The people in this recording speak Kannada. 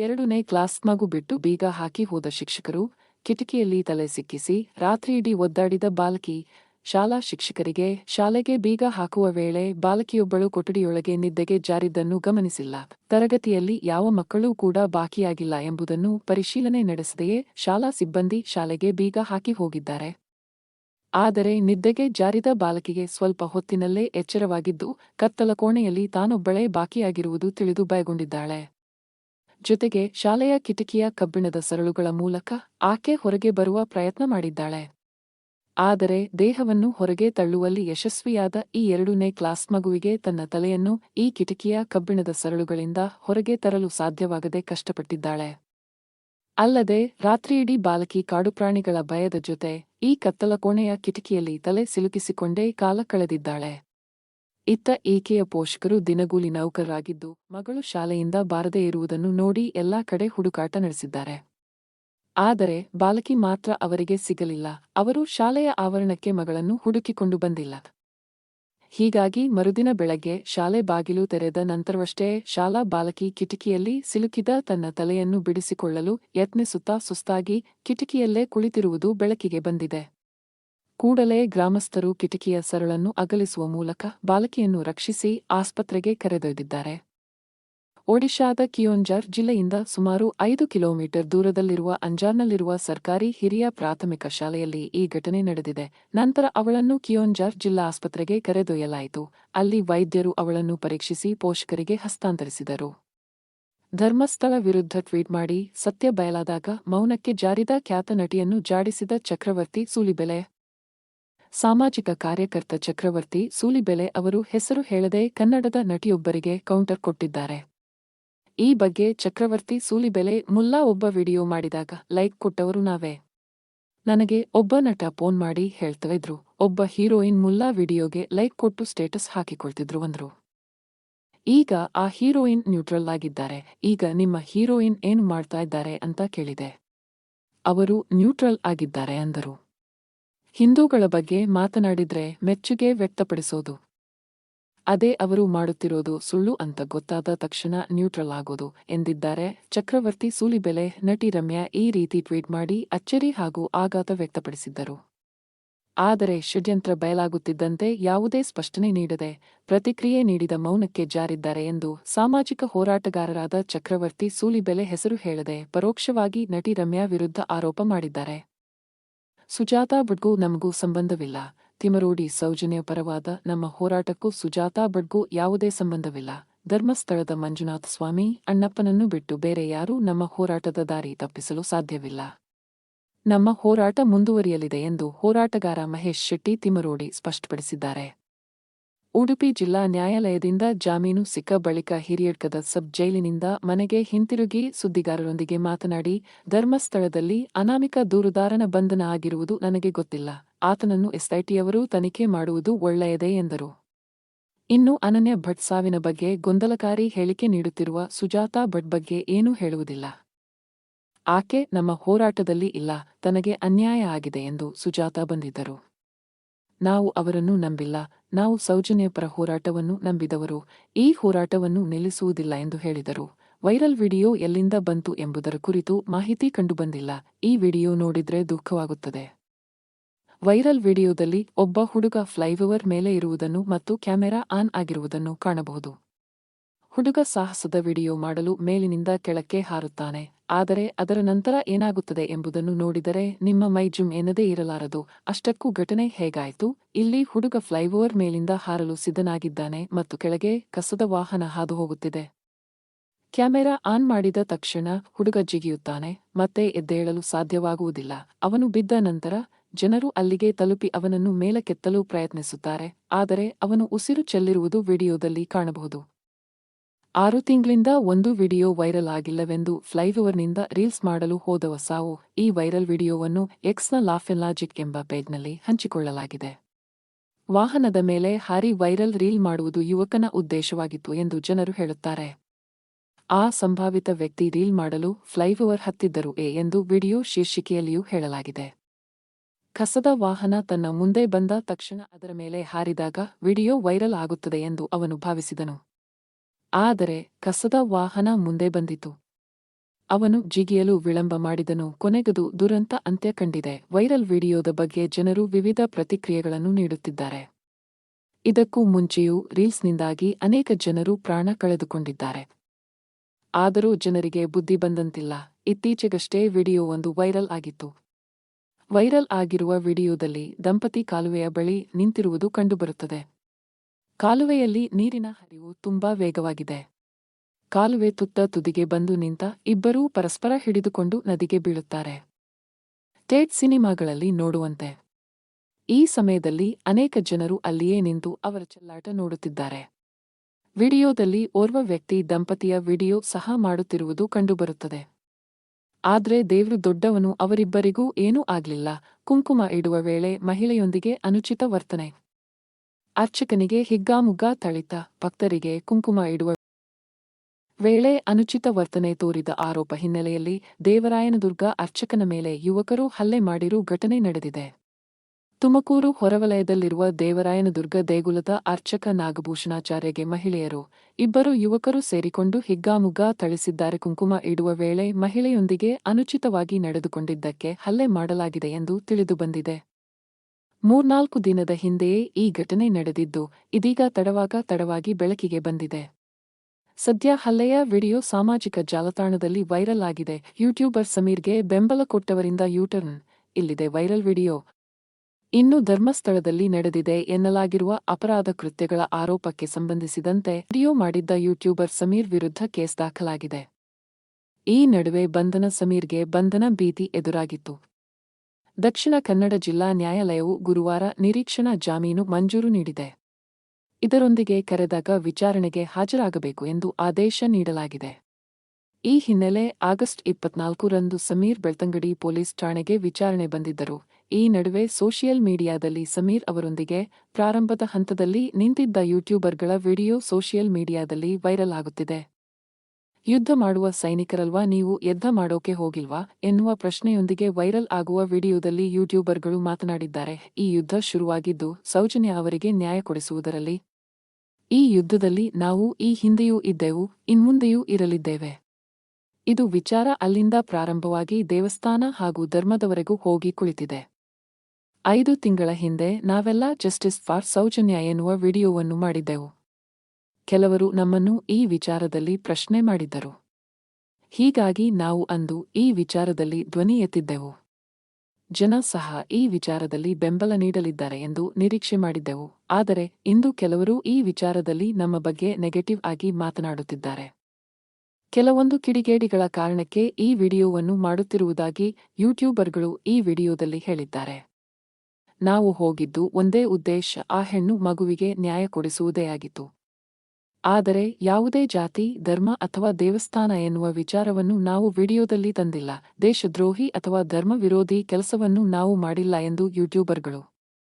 ಎರಡನೇ ಕ್ಲಾಸ್ ಮಗು ಬಿಟ್ಟು ಬೀಗ ಹಾಕಿ ಹೋದ ಶಿಕ್ಷಕರು ಕಿಟಕಿಯಲ್ಲಿ ತಲೆ ಸಿಕ್ಕಿಸಿ ರಾತ್ರಿಯಿಡೀ ಒದ್ದಾಡಿದ ಬಾಲಕಿ ಶಾಲಾ ಶಿಕ್ಷಕರಿಗೆ ಶಾಲೆಗೆ ಬೀಗ ಹಾಕುವ ವೇಳೆ ಬಾಲಕಿಯೊಬ್ಬಳು ಕೊಠಡಿಯೊಳಗೆ ನಿದ್ದೆಗೆ ಜಾರಿದ್ದನ್ನು ಗಮನಿಸಿಲ್ಲ. ತರಗತಿಯಲ್ಲಿ ಯಾವ ಮಕ್ಕಳೂ ಕೂಡ ಬಾಕಿಯಾಗಿಲ್ಲ ಎಂಬುದನ್ನು ಪರಿಶೀಲನೆ ನಡೆಸದೆಯೇ ಶಾಲಾ ಸಿಬ್ಬಂದಿ ಶಾಲೆಗೆ ಬೀಗ ಹಾಕಿ ಹೋಗಿದ್ದಾರೆ. ಆದರೆ ನಿದ್ದೆಗೆ ಜಾರಿದ ಬಾಲಕಿಗೆ ಸ್ವಲ್ಪ ಹೊತ್ತಿನಲ್ಲೇ ಎಚ್ಚರವಾಗಿದ್ದು ಕತ್ತಲ ಕೋಣೆಯಲ್ಲಿ ತಾನೊಬ್ಬಳೇ ಬಾಕಿಯಾಗಿರುವುದು ತಿಳಿದು ಭಯಗೊಂಡಿದ್ದಾಳೆ. ಜೊತೆಗೆ ಶಾಲೆಯ ಕಿಟಕಿಯ ಕಬ್ಬಿಣದ ಸರಳುಗಳ ಮೂಲಕ ಆಕೆ ಹೊರಗೆ ಬರುವ ಪ್ರಯತ್ನ ಮಾಡಿದ್ದಾಳೆ. ಆದರೆ ದೇಹವನ್ನು ಹೊರಗೆ ತಳ್ಳುವಲ್ಲಿ ಯಶಸ್ವಿಯಾದ ಈ ಎರಡನೇ ಕ್ಲಾಸ್ ಮಗುವಿಗೆ ತನ್ನ ತಲೆಯನ್ನು ಈ ಕಿಟಕಿಯ ಕಬ್ಬಿಣದ ಸರಳುಗಳಿಂದ ಹೊರಗೆ ತರಲು ಸಾಧ್ಯವಾಗದೆ ಕಷ್ಟಪಟ್ಟಿದ್ದಾಳೆ. ಅಲ್ಲದೆ ರಾತ್ರಿಯಿಡೀ ಬಾಲಕಿ ಕಾಡುಪ್ರಾಣಿಗಳ ಭಯದ ಜೊತೆ ಈ ಕತ್ತಲ ಕೋಣೆಯ ಕಿಟಕಿಯಲ್ಲಿ ತಲೆ ಸಿಲುಕಿಸಿಕೊಂಡೇ ಕಾಲ ಕಳೆದಿದ್ದಾಳೆ. ಇತ್ತ ಈಕೆಯ ಪೋಷಕರು ದಿನಗೂಲಿ ನೌಕರರಾಗಿದ್ದು, ಮಗಳು ಶಾಲೆಯಿಂದ ಬಾರದೇ ಇರುವುದನ್ನು ನೋಡಿ ಎಲ್ಲಾ ಕಡೆ ಹುಡುಕಾಟ ನಡೆಸಿದ್ದಾರೆ. ಆದರೆ, ಬಾಲಕಿ ಮಾತ್ರ ಅವರಿಗೆ ಸಿಗಲಿಲ್ಲ. ಅವರು ಶಾಲೆಯ ಆವರಣಕ್ಕೆ ಮಗಳನ್ನು ಹುಡುಕಿಕೊಂಡು ಬಂದಿಲ್ಲ. ಹೀಗಾಗಿ ಮರುದಿನ ಬೆಳಗ್ಗೆ ಶಾಲೆ ಬಾಗಿಲು ತೆರೆದ ನಂತರವಷ್ಟೇ ಶಾಲಾ ಬಾಲಕಿ ಕಿಟಕಿಯಲ್ಲಿ ಸಿಲುಕಿದ ತನ್ನ ತಲೆಯನ್ನು ಬಿಡಿಸಿಕೊಳ್ಳಲು ಯತ್ನಿಸುತ್ತಾ ಸುಸ್ತಾಗಿ ಕಿಟಕಿಯಲ್ಲೇ ಕುಳಿತಿರುವುದು ಬೆಳಕಿಗೆ ಬಂದಿದೆ. ಕೂಡಲೇ ಗ್ರಾಮಸ್ಥರು ಕಿಟಕಿಯ ಸರಳನ್ನು ಅಗಲಿಸುವ ಮೂಲಕ ಬಾಲಕಿಯನ್ನು ರಕ್ಷಿಸಿ ಆಸ್ಪತ್ರೆಗೆ ಕರೆದೊಯ್ದಿದ್ದಾರೆ. ಒಡಿಶಾದ ಕಿಯೋಂಜಾರ್ ಜಿಲ್ಲೆಯಿಂದ ಸುಮಾರು ಐದು ಕಿಲೋಮೀಟರ್ ದೂರದಲ್ಲಿರುವ ಅಂಜಾರ್ನಲ್ಲಿರುವ ಸರ್ಕಾರಿ ಹಿರಿಯ ಪ್ರಾಥಮಿಕ ಶಾಲೆಯಲ್ಲಿ ಈ ಘಟನೆ ನಡೆದಿದೆ. ನಂತರ ಅವಳನ್ನು ಕಿಯೋಂಜಾರ್ ಜಿಲ್ಲಾ ಆಸ್ಪತ್ರೆಗೆ ಕರೆದೊಯ್ಯಲಾಯಿತು. ಅಲ್ಲಿ ವೈದ್ಯರು ಅವಳನ್ನು ಪರೀಕ್ಷಿಸಿ ಪೋಷಕರಿಗೆ ಹಸ್ತಾಂತರಿಸಿದರು. ಧರ್ಮಸ್ಥಳ ವಿರುದ್ಧ ಟ್ವೀಟ್ ಮಾಡಿ, ಸತ್ಯ ಬಯಲಾದಾಗ ಮೌನಕ್ಕೆ ಜಾರಿದ ಖ್ಯಾತ ನಟಿಯನ್ನು ಜಾಡಿಸಿದ ಚಕ್ರವರ್ತಿ ಸೂಲಿಬೆಲೆ ಸಾಮಾಜಿಕ ಕಾರ್ಯಕರ್ತ ಚಕ್ರವರ್ತಿ ಸೂಲಿಬೆಲೆ ಅವರು ಹೆಸರು ಹೇಳದೆ ಕನ್ನಡದ ನಟಿಯೊಬ್ಬರಿಗೆ ಕೌಂಟರ್ ಕೊಟ್ಟಿದ್ದಾರೆ. ಈ ಬಗ್ಗೆ ಚಕ್ರವರ್ತಿ ಸೂಲಿಬೆಲೆ ಮುಲ್ಲಾ ಒಬ್ಬ ವಿಡಿಯೋ ಮಾಡಿದಾಗ ಲೈಕ್ ಕೊಟ್ಟವರು ನಾವೇ. ನನಗೆ ಒಬ್ಬ ನಟ ಫೋನ್ ಮಾಡಿ ಹೇಳ್ತಾ ಇದ್ರು, ಒಬ್ಬ ಹೀರೋಯಿನ್ ಮುಲ್ಲಾ ವಿಡಿಯೋಗೆ ಲೈಕ್ ಕೊಟ್ಟು ಸ್ಟೇಟಸ್ ಹಾಕಿಕೊಳ್ತಿದ್ರು ಅಂದ್ರು. ಈಗ ಆ ಹೀರೋಯಿನ್ ನ್ಯೂಟ್ರಲ್ ಆಗಿದ್ದಾರೆ, ಈಗ ನಿಮ್ಮ ಹೀರೋಯಿನ್ ಏನು ಮಾಡ್ತಾ ಇದ್ದಾರೆ ಅಂತ ಕೇಳಿದೆ. ಅವರು ನ್ಯೂಟ್ರಲ್ ಆಗಿದ್ದಾರೆ ಅಂದರು. ಹಿಂದೂಗಳ ಬಗ್ಗೆ ಮಾತನಾಡಿದ್ರೆ ಮೆಚ್ಚುಗೆ ವ್ಯಕ್ತಪಡಿಸೋದು. ಅದೇ ಅವರು ಮಾಡುತ್ತಿರೋದು ಸುಳ್ಳು ಅಂತ ಗೊತ್ತಾದ ತಕ್ಷಣ ನ್ಯೂಟ್ರಲ್ ಆಗೋದು ಎಂದಿದ್ದಾರೆ. ಚಕ್ರವರ್ತಿ ಸೂಲಿಬೆಲೆ ನಟಿ ರಮ್ಯಾ ಈ ರೀತಿ ಟ್ವೀಟ್ ಮಾಡಿ ಅಚ್ಚರಿ ಹಾಗೂ ಆಘಾತ ವ್ಯಕ್ತಪಡಿಸಿದ್ದರು. ಆದರೆ ಷಡ್ಯಂತ್ರ ಬಯಲಾಗುತ್ತಿದ್ದಂತೆ ಯಾವುದೇ ಸ್ಪಷ್ಟನೆ ನೀಡದೆ ಪ್ರತಿಕ್ರಿಯೆ ನೀಡಿದ ಮೌನಕ್ಕೆ ಜಾರಿದ್ದಾರೆ ಎಂದು ಸಾಮಾಜಿಕ ಹೋರಾಟಗಾರರಾದ ಚಕ್ರವರ್ತಿ ಸೂಲಿಬೆಲೆ ಹೆಸರು ಹೇಳದೆ ಪರೋಕ್ಷವಾಗಿ ನಟಿ ರಮ್ಯಾ ವಿರುದ್ಧ ಆರೋಪ ಮಾಡಿದ್ದಾರೆ. ಸುಜಾತಾ ಬಡ್ಗೂ ನಮಗೂ ಸಂಬಂಧವಿಲ್ಲ. ತಿಮರೋಡಿ ಸೌಜನ್ಯ ಪರವಾದ ನಮ್ಮ ಹೋರಾಟಕ್ಕೂ ಸುಜಾತಾ ಬಡ್ಗೂ ಯಾವುದೇ ಸಂಬಂಧವಿಲ್ಲ. ಧರ್ಮಸ್ಥಳದ ಮಂಜುನಾಥ ಸ್ವಾಮಿ ಅಣ್ಣಪ್ಪನನ್ನು ಬಿಟ್ಟು ಬೇರೆ ಯಾರೂ ನಮ್ಮ ಹೋರಾಟದ ದಾರಿ ತಪ್ಪಿಸಲು ಸಾಧ್ಯವಿಲ್ಲ. ನಮ್ಮ ಹೋರಾಟ ಮುಂದುವರಿಯಲಿದೆ ಎಂದು ಹೋರಾಟಗಾರ ಮಹೇಶ್ ಶೆಟ್ಟಿ ತಿಮರೋಡಿ ಸ್ಪಷ್ಟಪಡಿಸಿದ್ದಾರೆ. ಉಡುಪಿ ಜಿಲ್ಲಾ ನ್ಯಾಯಾಲಯದಿಂದ ಜಾಮೀನು ಸಿಕ್ಕ ಬಳಿಕ ಹಿರಿಯಡ್ಕದ ಸಬ್ ಜೈಲಿನಿಂದ ಮನೆಗೆ ಹಿಂತಿರುಗಿ ಸುದ್ದಿಗಾರರೊಂದಿಗೆ ಮಾತನಾಡಿ, ಧರ್ಮಸ್ಥಳದಲ್ಲಿ ಅನಾಮಿಕ ದೂರುದಾರನ ಬಂಧನ ಆಗಿರುವುದು ನನಗೆ ಗೊತ್ತಿಲ್ಲ. ಆತನನ್ನು ಎಸ್ಐಟಿಯವರು ತನಿಖೆ ಮಾಡುವುದು ಒಳ್ಳೆಯದೇ ಎಂದರು. ಇನ್ನು ಅನನ್ಯ ಭಟ್ ಸಾವಿನ ಬಗ್ಗೆ ಗೊಂದಲಕಾರಿ ಹೇಳಿಕೆ ನೀಡುತ್ತಿರುವ ಸುಜಾತಾ ಭಟ್ ಬಗ್ಗೆ ಏನೂ ಹೇಳುವುದಿಲ್ಲ. ಆಕೆ ನಮ್ಮ ಹೋರಾಟದಲ್ಲಿ ಇಲ್ಲ, ತನಗೆ ಅನ್ಯಾಯ ಆಗಿದೆ ಎಂದು ಸುಜಾತಾ ಬಂದಿದ್ದರು ನಾವು ಅವರನ್ನು ನಂಬಿಲ್ಲ. ನಾವು ಸೌಜನ್ಯಪರ ಹೋರಾಟವನ್ನು ನಂಬಿದವರು. ಈ ಹೋರಾಟವನ್ನು ನಿಲ್ಲಿಸುವುದಿಲ್ಲ ಎಂದು ಹೇಳಿದರು. ವೈರಲ್ ವಿಡಿಯೋ ಎಲ್ಲಿಂದ ಬಂತು ಎಂಬುದರ ಕುರಿತು ಮಾಹಿತಿ ಕಂಡುಬಂದಿಲ್ಲ. ಈ ವಿಡಿಯೋ ನೋಡಿದ್ರೆ ದುಃಖವಾಗುತ್ತದೆ. ವೈರಲ್ ವಿಡಿಯೋದಲ್ಲಿ ಒಬ್ಬ ಹುಡುಗ ಫ್ಲೈಓವರ್ ಮೇಲೆ ಇರುವುದನ್ನು ಮತ್ತು ಕ್ಯಾಮೆರಾ ಆನ್ ಆಗಿರುವುದನ್ನು ಕಾಣಬಹುದು. ಹುಡುಗ ಸಾಹಸದ ವಿಡಿಯೋ ಮಾಡಲು ಮೇಲಿನಿಂದ ಕೆಳಕ್ಕೆ ಹಾರುತ್ತಾನೆ. ಆದರೆ ಅದರ ನಂತರ ಏನಾಗುತ್ತದೆ ಎಂಬುದನ್ನು ನೋಡಿದರೆ ನಿಮ್ಮ ಮೈಜುಮ್ ಎನ್ನದೇ ಇರಲಾರದು. ಅಷ್ಟಕ್ಕೂ ಘಟನೆ ಹೇಗಾಯಿತು? ಇಲ್ಲಿ ಹುಡುಗ ಫ್ಲೈಓವರ್ ಮೇಲಿಂದ ಹಾರಲು ಸಿದ್ಧನಾಗಿದ್ದಾನೆ ಮತ್ತು ಕೆಳಗೆ ಕಸದ ವಾಹನ ಹಾದು ಹೋಗುತ್ತಿದೆ ಕ್ಯಾಮೆರಾ ಆನ್ ಮಾಡಿದ ತಕ್ಷಣ ಹುಡುಗ ಜಿಗಿಯುತ್ತಾನೆ, ಮತ್ತೆ ಎದ್ದೇಳಲು ಸಾಧ್ಯವಾಗುವುದಿಲ್ಲ. ಅವನು ಬಿದ್ದ ನಂತರ ಜನರು ಅಲ್ಲಿಗೆ ತಲುಪಿ ಅವನನ್ನು ಮೇಲಕ್ಕೆತ್ತಲು ಪ್ರಯತ್ನಿಸುತ್ತಾರೆ, ಆದರೆ ಅವನು ಉಸಿರು ಚೆಲ್ಲಿರುವುದು ವಿಡಿಯೋದಲ್ಲಿ ಕಾಣಬಹುದು. ಆರು ತಿಂಗಳಿಂದ ಒಂದು ವಿಡಿಯೋ ವೈರಲ್ ಆಗಿಲ್ಲವೆಂದು ಫ್ಲೈಓವರ್ನಿಂದ ರೀಲ್ಸ್ ಮಾಡಲು ಹೋದವ ಸಾವು ಈ ವೈರಲ್ ವಿಡಿಯೋವನ್ನು ಎಕ್ಸ್ನ ಲಾಜಿಕ್ ಎಂಬ ಪೇಜ್ನಲ್ಲಿ ಹಂಚಿಕೊಳ್ಳಲಾಗಿದೆ. ವಾಹನದ ಮೇಲೆ ಹಾರಿ ವೈರಲ್ ರೀಲ್ ಮಾಡುವುದು ಯುವಕನ ಉದ್ದೇಶವಾಗಿತ್ತು ಎಂದು ಜನರು ಹೇಳುತ್ತಾರೆ. ಆ ಸಂಭಾವಿತ ವ್ಯಕ್ತಿ ರೀಲ್ ಮಾಡಲು ಫ್ಲೈಓವರ್ ಹತ್ತಿದ್ದರು ಎ ಎಂದು ವಿಡಿಯೋ ಶೀರ್ಷಿಕೆಯಲ್ಲಿಯೂ ಹೇಳಲಾಗಿದೆ. ಕಸದ ವಾಹನ ತನ್ನ ಮುಂದೆ ಬಂದ ತಕ್ಷಣ ಅದರ ಮೇಲೆ ಹಾರಿದಾಗ ವಿಡಿಯೋ ವೈರಲ್ ಆಗುತ್ತದೆ ಎಂದು ಅವನು ಭಾವಿಸಿದನು. ಆದರೆ ಕಸದ ವಾಹನ ಮುಂದೆ ಬಂದಿತು. ಅವನು ಜಿಗಿಯಲು ವಿಳಂಬ ಮಾಡಿದನು, ಕೊನೆಗದು ದುರಂತ ಅಂತ್ಯ ಕಂಡಿದೆ. ವೈರಲ್ ವಿಡಿಯೋದ ಬಗ್ಗೆ ಜನರು ವಿವಿಧ ಪ್ರತಿಕ್ರಿಯೆಗಳನ್ನು ನೀಡುತ್ತಿದ್ದಾರೆ. ಇದಕ್ಕೂ ಮುಂಚೆಯೂ ರೀಲ್ಸ್ನಿಂದಾಗಿ ಅನೇಕ ಜನರು ಪ್ರಾಣ ಕಳೆದುಕೊಂಡಿದ್ದಾರೆ. ಆದರೂ ಜನರಿಗೆ ಬುದ್ಧಿ ಬಂದಂತಿಲ್ಲ. ಇತ್ತೀಚೆಗಷ್ಟೇ ವಿಡಿಯೋ ಒಂದು ವೈರಲ್ ಆಗಿತ್ತು. ವೈರಲ್ ಆಗಿರುವ ವಿಡಿಯೋದಲ್ಲಿ ದಂಪತಿ ಕಾಲುವೆಯ ಬಳಿ ನಿಂತಿರುವುದು ಕಂಡುಬರುತ್ತದೆ. ಕಾಲುವೆಯಲ್ಲಿ ನೀರಿನ ಹರಿವು ತುಂಬಾ ವೇಗವಾಗಿದೆ. ಕಾಲುವೆ ತುತ್ತ ತುದಿಗೆ ಬಂದು ನಿಂತ ಇಬ್ಬರೂ ಪರಸ್ಪರ ಹಿಡಿದುಕೊಂಡು ನದಿಗೆ ಬೀಳುತ್ತಾರೆ. ಟೇಟ್ ಸಿನಿಮಾಗಳಲ್ಲಿ ನೋಡುವಂತೆ. ಈ ಸಮಯದಲ್ಲಿ ಅನೇಕ ಜನರು ಅಲ್ಲಿಯೇ ನಿಂತು ಅವರ ಚೆಲ್ಲಾಟ ನೋಡುತ್ತಿದ್ದಾರೆ. ವಿಡಿಯೋದಲ್ಲಿ ಓರ್ವ ವ್ಯಕ್ತಿ ದಂಪತಿಯ ವಿಡಿಯೋ ಸಹ ಮಾಡುತ್ತಿರುವುದು ಕಂಡುಬರುತ್ತದೆ. ಆದ್ರೆ ದೇವ್ರು ದೊಡ್ಡವನು ಅವರಿಬ್ಬರಿಗೂ ಏನೂ ಆಗ್ಲಿಲ್ಲ. ಕುಂಕುಮ ಇಡುವ ವೇಳೆ ಮಹಿಳೆಯೊಂದಿಗೆ ಅನುಚಿತ ವರ್ತನೆ. ಅರ್ಚಕನಿಗೆ ಹಿಗ್ಗಾಮುಗ್ಗಾ ತಳಿತ, ಭಕ್ತರಿಗೆ ಕುಂಕುಮ ಇಡುವ ವೇಳೆ ಅನುಚಿತ ವರ್ತನೆ ತೋರಿದ ಆರೋಪ ಹಿನ್ನೆಲೆಯಲ್ಲಿ ದೇವರಾಯನದುರ್ಗ ಅರ್ಚಕನ ಮೇಲೆ ಯುವಕರು ಹಲ್ಲೆ ಮಾಡಿರೂ ಘಟನೆ ನಡೆದಿದೆ. ತುಮಕೂರು ಹೊರವಲಯದಲ್ಲಿರುವ ದೇವರಾಯನದುರ್ಗ ದೇಗುಲದ ಅರ್ಚಕ ನಾಗಭೂಷಣಾಚಾರ್ಯಗೆ ಮಹಿಳೆಯರು, ಇಬ್ಬರು ಯುವಕರು ಸೇರಿಕೊಂಡು ಹಿಗ್ಗಾಮುಗ್ಗಾ ಥಳಿಸಿದ್ದಾರೆ. ಕುಂಕುಮ ಇಡುವ ವೇಳೆ ಮಹಿಳೆಯೊಂದಿಗೆ ಅನುಚಿತವಾಗಿ ನಡೆದುಕೊಂಡಿದ್ದಕ್ಕೆ ಹಲ್ಲೆ ಮಾಡಲಾಗಿದೆ ಎಂದು ತಿಳಿದುಬಂದಿದೆ ಮೂರ್ನಾಲ್ಕು ದಿನದ ಹಿಂದೆಯೇ ಈ ಘಟನೆ ನಡೆದಿದ್ದು, ಇದೀಗ ತಡವಾಗ ತಡವಾಗಿ ಬೆಳಕಿಗೆ ಬಂದಿದೆ. ಸದ್ಯ ಹಲ್ಲೆಯ ವಿಡಿಯೋ ಸಾಮಾಜಿಕ ಜಾಲತಾಣದಲ್ಲಿ ವೈರಲ್ ಆಗಿದೆ. ಯೂಟ್ಯೂಬರ್ ಸಮೀರ್ಗೆ ಬೆಂಬಲ ಕೊಟ್ಟವರಿಂದ ಯೂಟರ್ನ್, ಇಲ್ಲಿದೆ ವೈರಲ್ ವಿಡಿಯೋ. ಇನ್ನು ಧರ್ಮಸ್ಥಳದಲ್ಲಿ ನಡೆದಿದೆ ಎನ್ನಲಾಗಿರುವ ಅಪರಾಧ ಕೃತ್ಯಗಳ ಆರೋಪಕ್ಕೆ ಸಂಬಂಧಿಸಿದಂತೆ ವಿಡಿಯೋ ಮಾಡಿದ್ದ ಯೂಟ್ಯೂಬರ್ ಸಮೀರ್ ವಿರುದ್ಧ ಕೇಸ್ ದಾಖಲಾಗಿದೆ. ಈ ನಡುವೆ ಬಂಧನ ಸಮೀರ್ಗೆ ಬಂಧನ ಭೀತಿ ಎದುರಾಗಿತ್ತು. ದಕ್ಷಿಣ ಕನ್ನಡ ಜಿಲ್ಲಾ ನ್ಯಾಯಾಲಯವು ಗುರುವಾರ ನಿರೀಕ್ಷಣಾ ಜಾಮೀನು ಮಂಜೂರು ನೀಡಿದೆ. ಇದರೊಂದಿಗೆ ಕರೆದಾಗ ವಿಚಾರಣೆಗೆ ಹಾಜರಾಗಬೇಕು ಎಂದು ಆದೇಶ ನೀಡಲಾಗಿದೆ. ಈ ಹಿನ್ನೆಲೆ ಆಗಸ್ಟ್ ಇಪ್ಪತ್ನಾಲ್ಕು ರಂದು ಸಮೀರ್ ಬೆಳ್ತಂಗಡಿ ಪೊಲೀಸ್ ಠಾಣೆಗೆ ವಿಚಾರಣೆ ಬಂದಿದ್ದರು. ಈ ನಡುವೆ ಸೋಷಿಯಲ್ ಮೀಡಿಯಾದಲ್ಲಿ ಸಮೀರ್ ಅವರೊಂದಿಗೆ ಪ್ರಾರಂಭದ ಹಂತದಲ್ಲಿ ನಿಂತಿದ್ದ ಯೂಟ್ಯೂಬರ್ಗಳ ವಿಡಿಯೋ ಸೋಷಿಯಲ್ ಮೀಡಿಯಾದಲ್ಲಿ ವೈರಲ್ ಆಗುತ್ತಿದೆ. ಯುದ್ಧ ಮಾಡುವ ಸೈನಿಕರಲ್ವಾ? ನೀವು ಯುದ್ಧ ಮಾಡೋಕೆ ಹೋಗಿಲ್ವಾ? ಎನ್ನುವ ಪ್ರಶ್ನೆಯೊಂದಿಗೆ ವೈರಲ್ ಆಗುವ ವಿಡಿಯೋದಲ್ಲಿ ಯೂಟ್ಯೂಬರ್ಗಳು ಮಾತನಾಡಿದ್ದಾರೆ. ಈ ಯುದ್ಧ ಶುರುವಾಗಿದ್ದು ಸೌಜನ್ಯ ಅವರಿಗೆ ನ್ಯಾಯ ಕೊಡಿಸುವುದರಲ್ಲಿ. ಈ ಯುದ್ಧದಲ್ಲಿ ನಾವು ಈ ಹಿಂದೆಯೂ ಇದ್ದೆವು, ಇನ್ಮುಂದೆಯೂ ಇರಲಿದ್ದೇವೆ. ಇದು ವಿಚಾರ ಅಲ್ಲಿಂದ ಪ್ರಾರಂಭವಾಗಿ ದೇವಸ್ಥಾನ ಹಾಗೂ ಧರ್ಮದವರೆಗೂ ಹೋಗಿ ಕುಳಿತಿದೆ. ಐದು ತಿಂಗಳ ಹಿಂದೆ ನಾವೆಲ್ಲ ಜಸ್ಟಿಸ್ ಫಾರ್ ಸೌಜನ್ಯ ಎನ್ನುವ ವಿಡಿಯೋವನ್ನು ಮಾಡಿದ್ದೆವು. ಕೆಲವರು ನಮ್ಮನ್ನು ಈ ವಿಚಾರದಲ್ಲಿ ಪ್ರಶ್ನೆ ಮಾಡಿದ್ದರು ಹೀಗಾಗಿ ನಾವು ಅಂದು ಈ ವಿಚಾರದಲ್ಲಿ ಧ್ವನಿ ಎತ್ತಿದ್ದೆವು. ಜನ ಸಹ ಈ ವಿಚಾರದಲ್ಲಿ ಬೆಂಬಲ ನೀಡಲಿದ್ದಾರೆ ಎಂದು ನಿರೀಕ್ಷೆ ಮಾಡಿದ್ದೆವು. ಆದರೆ ಇಂದು ಕೆಲವರು ಈ ವಿಚಾರದಲ್ಲಿ ನಮ್ಮ ಬಗ್ಗೆ ನೆಗೆಟಿವ್ ಆಗಿ ಮಾತನಾಡುತ್ತಿದ್ದಾರೆ. ಕೆಲವೊಂದು ಕಿಡಿಗೇಡಿಗಳ ಕಾರಣಕ್ಕೆ ಈ ವಿಡಿಯೋವನ್ನು ಮಾಡುತ್ತಿರುವುದಾಗಿ ಯೂಟ್ಯೂಬರ್ಗಳು ಈ ವಿಡಿಯೋದಲ್ಲಿ ಹೇಳಿದ್ದಾರೆ. ನಾವು ಹೋಗಿದ್ದು ಒಂದೇ ಉದ್ದೇಶ, ಆ ಹೆಣ್ಣು ಮಗುವಿಗೆ ನ್ಯಾಯ ಕೊಡಿಸುವುದೇ ಆಗಿತ್ತು. ಆದರೆ ಯಾವುದೇ ಜಾತಿ, ಧರ್ಮ ಅಥವಾ ದೇವಸ್ಥಾನ ಎನ್ನುವ ವಿಚಾರವನ್ನು ನಾವು ವಿಡಿಯೋದಲ್ಲಿ ತಂದಿಲ್ಲ. ದೇಶದ್ರೋಹಿ ಅಥವಾ ಧರ್ಮ ವಿರೋಧಿ ಕೆಲಸವನ್ನು ನಾವು ಮಾಡಿಲ್ಲ ಎಂದು ಯೂಟ್ಯೂಬರ್ಗಳು.